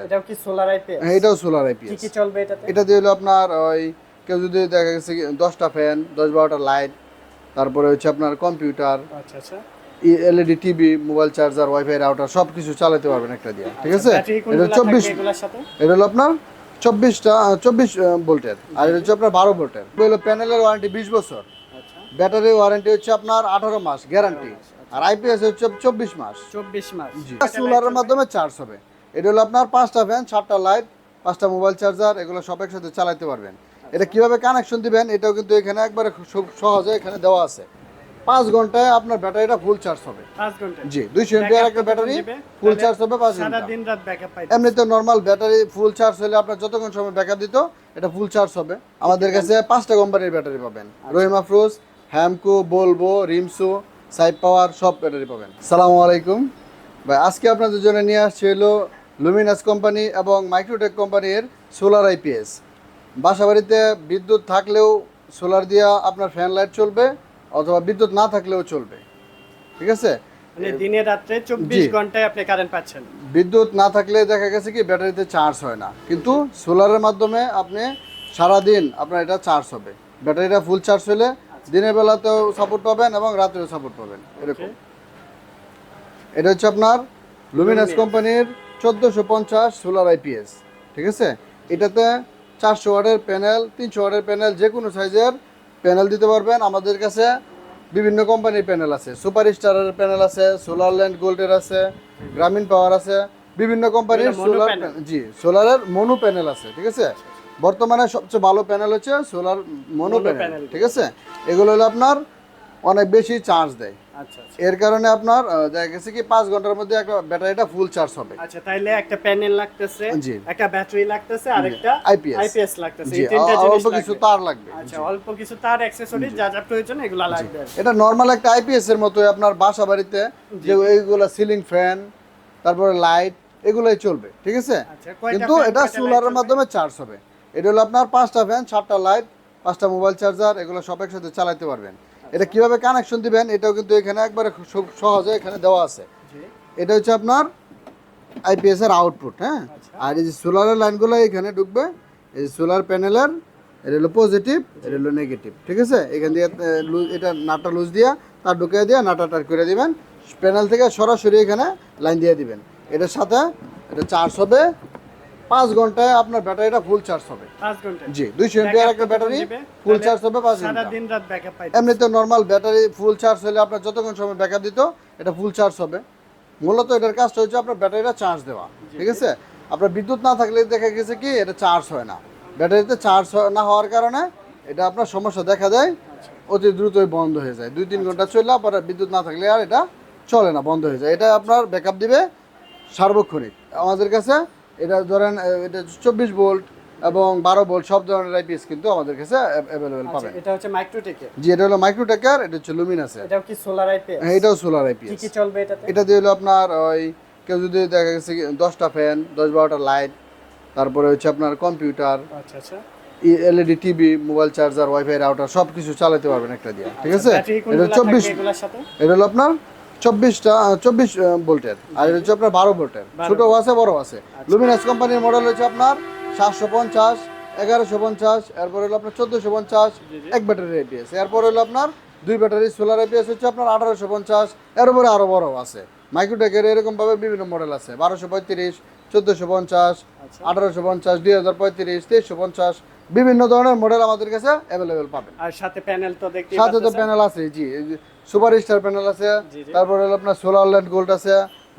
এটাও কি solar IPS হ্যাঁ এটাও সোলার আইপিএস কি চলবে এটাতে? এটা দিয়ে হলো আপনার ওই কেউ যদি দেখা গেছে দশটা ফ্যান দশ বারোটা লাইট তারপরে হচ্ছে আপনার কম্পিউটার আচ্ছা আচ্ছা। LED TV mobile charger WiFi router সব কিছু চালাতে পারবেন একটা দিয়ে ঠিক আছে? এটা চব্বিশ এটা হলো আপনার চব্বিশটা চব্বিশ ভোল্টের আর এটা হচ্ছে আপনার বারো ভোল্টের হলো প্যানেলের ওয়ারেন্টি বিশ বছর। আচ্ছা। ব্যাটারি ওয়ারেন্টি হচ্ছে আপনার আঠারো মাস গ্যারান্টি আর আইপিএস হচ্ছে চব্বিশ মাস। 24 মাস। সোলারের মাধ্যমে চার্জ হবে। এটা হলো আপনার পাঁচটা ফ্যান সাতটা লাইট পাঁচটা মোবাইল চার্জার এগুলো সব একসাথে চালাতে পারবেন। এটা কীভাবে কানেকশন দিবেন এটাও কিন্তু এখানে একবারে খুব সহজে এখানে দেওয়া আছে। পাঁচ ঘন্টায় আপনার ব্যাটারিটা ফুল চার্জ হবে। 5 ঘণ্টা জি দুইশো এমপিআর একটা ব্যাটারি ফুল চার্জ হবে পাঁচ সারা ঘণ্টা। দিন রাত ব্যাকআপ পাই এমনিতে নর্মাল ব্যাটারি ফুল চার্জ হলে আপনার যতক্ষণ সময় ব্যাকআপ দিত এটা ফুল চার্জ হবে। আমাদের কাছে পাঁচটা কোম্পানির ব্যাটারি পাবেন। রহিমা ফ্রুজ হ্যামকো বলব রিমসো সাইড পাওয়ার সব ব্যাটারি পাবেন। সালামু আলাইকুম। ভাই আজকে আপনাদের জন্য নিয়ে আসছে হলো লুমিনাস কোম্পানি এবং মাইক্রোটেক কোম্পানির সোলার আইপিএস বাসা বাড়িতে বিদ্যুৎ থাকলেও সোলার দিয়া আপনার ফ্যান লাইট চলবে অথবা বিদ্যুৎ না থাকলেও চলবে। ঠিক আছে? মানে দিনে রাত্রে। 24 ঘন্টায় আপনি কারেন্ট পাচ্ছেন। বিদ্যুৎ না থাকলে দেখা গেছে কি ব্যাটারিতে চার্জ হয় না। কিন্তু সোলারের মাধ্যমে আপনি সারাদিন আপনার এটা চার্জ হবে। ব্যাটারিটা ফুল চার্জ হলে দিনের বেলাতেও সাপোর্ট পাবেন এবং রাত্রেও সাপোর্ট পাবেন। এরকম। এটা হচ্ছে আপনার লুমিনাস কোম্পানির চোদ্দোশো পঞ্চাশ সোলার আইপিএস ঠিক আছে? এটাতে চারশো ওয়ার্ডের প্যানেল তিনশো ওয়ার্ডের প্যানেল যে কোনো সাইজের প্যানেল দিতে পারবেন। আমাদের কাছে বিভিন্ন কোম্পানির প্যানেল আছে। সুপার স্টারের প্যানেল আছে সোলার ল্যান্ড গোল্ডের আছে গ্রামীণ পাওয়ার আছে বিভিন্ন কোম্পানির সোলার জি সোলারের মনো প্যানেল আছে ঠিক আছে? বর্তমানে সবচেয়ে ভালো প্যানেল হচ্ছে সোলার মনো প্যানেল। ঠিক আছে? এগুলো হলো আপনার অনেক বেশি চার্জ দেয়। এর কারণে আপনার দেখা গেছে কি পাঁচ ঘণ্টার মধ্যে একটা ব্যাটারিটা ফুল চার্জ হবে। আচ্ছা তাইলে একটা প্যানেল লাগতেছে জি। একটা ব্যাটারি লাগতেছে আর একটা IPS আইপিএস লাগতেছে। এই তিনটা জিনিস অল্প কিছু তার লাগবে। আচ্ছা অল্প কিছু তার অ্যাকসেসরি যা যা প্রয়োজন এগুলো লাগবে। এটা নর্মাল একটা আইপিএস এর মতো আপনার বাসা বাড়িতে যে এইগুলো সিলিং ফ্যান তারপরে লাইট এগুলোই চলবে ঠিক আছে? আচ্ছা কিন্তু এটা সোলারের মাধ্যমে চার্জ হবে। এটা হলো আপনার পাঁচটা ফ্যান সাতটা লাইট পাঁচটা মোবাইল চার্জার এগুলো সব একসাথে চালাতে পারবেন। এটা কীভাবে কানেকশন দিবেন এটাও কিন্তু এখানে একবারে খুব সহজে এখানে দেওয়া আছে। এটা হচ্ছে আপনার আইপিএস এর আউটপুট হ্যাঁ? আচ্ছা। আর এই যে সোলারের লাইনগুলো এখানে ঢুকবে এই সোলার প্যানেলের এটা হলো পজিটিভ এটা হলো নেগেটিভ ঠিক আছে? এখান দিয়ে এটা নাটটা লুজ দিয়া তার ঢুকিয়ে দিয়ে নাটা টার করে দিবেন। প্যানেল থেকে সরাসরি এখানে লাইন দিয়ে দিবেন। এটার সাথে এটা চার্জ হবে পাঁচ ঘন্টায় আপনার ব্যাটারিটা ফুল চার্জ হবে। 5 ঘণ্টা জি দুইশো এমপিআর একটা ব্যাটারি ফুল চার্জ হবে পাঁচ ঘণ্টা। দিন রাত ব্যাকআপ পাই এমনিতে নর্মাল ব্যাটারি ফুল চার্জ হলে আপনার যতক্ষণ সময় ব্যাকআপ দিত এটা ফুল চার্জ হবে। মূলত এটার কাজটা হচ্ছে আপনার ব্যাটারিটা চার্জ দেওয়া ঠিক আছে? আপনার বিদ্যুৎ না থাকলে দেখা গেছে কি এটা চার্জ হয় না। ব্যাটারিতে চার্জ না হওয়ার কারণে এটা আপনার সমস্যা দেখা দেয় অতি দ্রুতই বন্ধ হয়ে যায়। দুই তিন ঘণ্টা চললে পরে বিদ্যুৎ না থাকলে আর এটা চলে না বন্ধ হয়ে যায়। এটা আপনার ব্যাকআপ দিবে সার্বক্ষণিক। আমাদের কাছে এটা ধরেন এটা চব্বিশ ভোল্ট এবং বারো ভোল্ট সব ধরনের আইপিএস কিন্তু আমাদের কাছে অ্যাভেলেবেল আচ্ছা পাবেন। এটা হচ্ছে মাইক্রোটেকে জি এটা হলো মাইক্রোটেকার এটা হচ্ছে লুমিনাসের এটাও কি সোলার আইপিএস হ্যাঁ এটাও সোলার কি আইপিএস কি চলবে এটাতে? এটা দিয়ে হলো আপনার ওই কেউ যদি দেখা গেছে কি দশটা ফ্যান দশ বারোটা লাইট তারপরে হচ্ছে আপনার কম্পিউটার আচ্ছা আচ্ছা। LED TV mobile charger WiFi router সব কিছু চালাতে পারবেন একটা দিয়ে ঠিক আছে? এটা চব্বিশ থাকবে এগুলোর সাথে? এটা হলো আপনার চব্বিশটা চব্বিশ ভোল্টের। আর এটা হচ্ছে আপনার বারো ভোল্টের। ছোটো আছে বড় আছে। লুমিনাস কোম্পানির মডেল হচ্ছে আপনার সাতশো পঞ্চাশ এগারোশো পঞ্চাশ এরপর হলো আপনার চোদ্দোশো পঞ্চাশ এক ব্যাটারি এপিএস এরপর হলো আপনার দুই ব্যাটারি সোলার এপিএস হচ্ছে আপনার আঠারোশো পঞ্চাশ এর উপরে আরও বড় আছে। মাইক্রোটেকের এরকমভাবে বিভিন্ন মডেল আছে। বারোশো পঁয়ত্রিশ চোদ্দোশো পঞ্চাশ আচ্ছা। আঠারোশো পঞ্চাশ দুই হাজার পঁয়ত্রিশ তেইশশো পঞ্চাশ বিভিন্ন ধরনের মডেল আমাদের কাছে অ্যাভেলেবেল পাবেন। আর সাথে প্যানেল তো দেখতে সাথে তো প্যানেল আছে জি সুপার স্টার প্যানেল আছে। তারপরে হলো আপনার সোলার ল্যান্ড গোল্ড আছে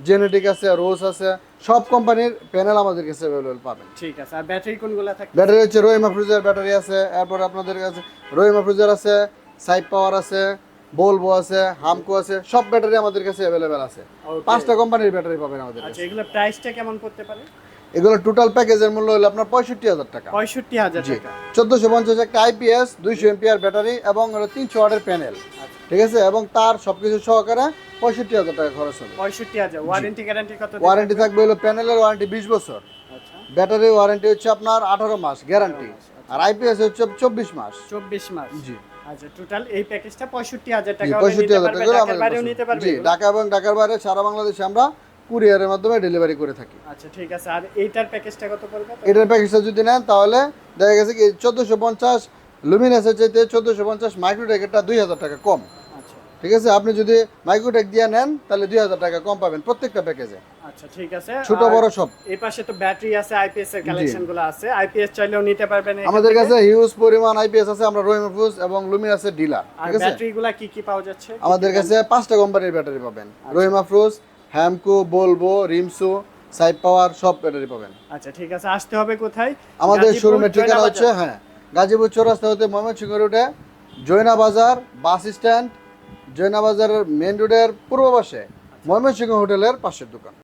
জেনেটিক আছে রোজ আছে সব কোম্পানির প্যানেল আমাদের কাছে অ্যাভেলেবেল পাবেন। ঠিক আছে আর ব্যাটারি কোনগুলো থাকবে? ব্যাটারি হচ্ছে রহিমা ফ্রুজের ব্যাটারি আছে। এরপর আপনাদের কাছে রহিমা ফ্রুজের আছে সাইড পাওয়ার আছে বলব আছে হামকো আছে সব ব্যাটারি আমাদের কাছে অ্যাভেলেবেল আছে। পাঁচটা কোম্পানির ব্যাটারি পাবেন আমাদের আচ্ছা এগুলো প্রাইসটা কেমন পড়তে পারে? এগুলো টোটাল প্যাকেজের মূল্য হলো আপনার পঁয়ষট্টি হাজার টাকা। পঁয়ষট্টি হাজার টাকা। চোদ্দোশো পঞ্চাশ একটা আইপিএস দুইশো এমপিআর ব্যাটারি এবং তিনশো ওয়াটের প্যানেল ঠিক আছে? এবং তার সবকিছু সহকারে পঁয়ষট্টি হাজার টাকা খরচ হবে। পঁয়ষট্টি হাজার। ওয়ারেন্টি গ্যারান্টি কত ওয়ারেন্টি থাকবে হলো প্যানেলের ওয়ারেন্টি বিশ বছর। আচ্ছা। ব্যাটারি ওয়ারেন্টি হচ্ছে আপনার আঠারো মাস গ্যারান্টি আর আইপিএস হচ্ছে চব্বিশ মাস। চব্বিশ মাস। জি। আচ্ছা টোটাল এই প্যাকেজটা পঁয়ষট্টি হাজার জি টাকা পঁয়ষট্টি হাজার টাকা ঢাকার বাইরেও নিতে পারবে ঢাকা এবং ঢাকার বাইরে সারা বাংলাদেশে আমরা কুরিয়ারের মাধ্যমে ডেলিভারি করে থাকি। আচ্ছা ঠিক আছে। আর এইটার প্যাকেজটা কত পড়বে? এটার প্যাকেজটা যদি নেন তাহলে দেখা গেছে কি চোদ্দোশো পঞ্চাশ লুমিনাসের চাইতে চোদ্দোশো পঞ্চাশ মাইক্রোটেকেরটা দুই হাজার টাকা কম। ঠিক আছে? আপনি যদি মাইক্রোটেক দিয়ে নেন তাহলে দুই হাজার টাকা কম পাবেন প্রত্যেকটা প্যাকেজে আচ্ছা ঠিক আছে। ছোট বড় সব। এই পাশে তো ব্যাটারি আছে আইপিএস এর কালেকশনগুলো আছে। আইপিএস চাইলেও নিতে পারবেন আমাদের কাছে হিউজ পরিমাণ আইপিএস আছে আমরা রহিমফুজ এবং লুমিনাসের ডিলার ঠিক আছে? ব্যাটারি গুলা কি কি পাওয়া যাচ্ছে? আমাদের কাছে পাঁচটা কোম্পানির ব্যাটারি পাবেন। রহিম আফরোজ হ্যামকো বলব রিমসো সাইড পাওয়ার সব ব্যাটারি পাবেন। আচ্ছা ঠিক আছে। আসতে হবে কোথায়? আমাদের শোরুমের ঠিকানা হচ্ছে হ্যাঁ গাজীপুর চৌরাস্তা হতে ময়মনসিংহ রোডে জৈনা বাজার বাস স্ট্যান্ড জৈনা বাজারের মেন রোডের পূর্ব পাশে ময়মনসিংহ হোটেলের পাশের দোকান।